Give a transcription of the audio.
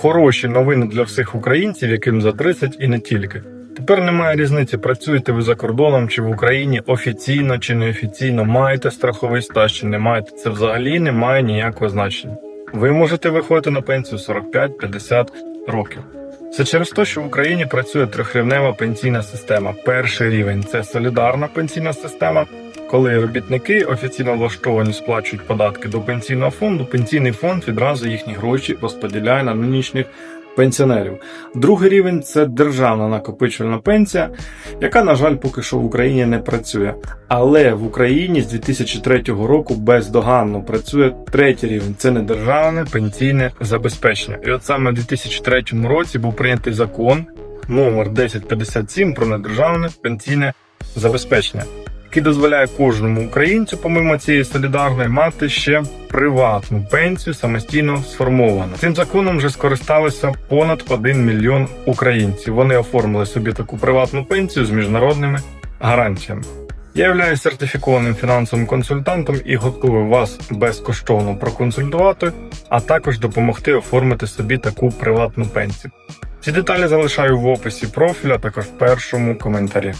Хороші новини для всіх українців, яким за 30 і не тільки. Тепер немає різниці, працюєте ви за кордоном чи в Україні офіційно чи неофіційно, маєте страховий стаж чи не маєте. Це взагалі не має ніякого значення. Ви можете виходити на пенсію 45-50 років. Це через те, що в Україні працює трьохрівнева пенсійна система. Перший рівень це солідарна пенсійна система. Коли робітники офіційно влаштовані сплачують податки до пенсійного фонду, пенсійний фонд відразу їхні гроші розподіляє на нинішніх пенсіонерів. Другий рівень це державна накопичувальна пенсія, яка, на жаль, поки що в Україні не працює. Але в Україні з 2003 року бездоганно працює третій рівень це недержавне пенсійне забезпечення. І от саме в 2003 році був прийнятий закон номер 1057 про недержавне пенсійне забезпечення, який дозволяє кожному українцю, помимо цієї солідарної, мати ще приватну пенсію самостійно сформовану. Цим законом вже скористалися понад 1 мільйон українців. Вони оформили собі таку приватну пенсію з міжнародними гарантіями. Я являюсь сертифікованим фінансовим консультантом і готовий вас безкоштовно проконсультувати, а також допомогти оформити собі таку приватну пенсію. Ці деталі залишаю в описі профіля, також в першому коментарі.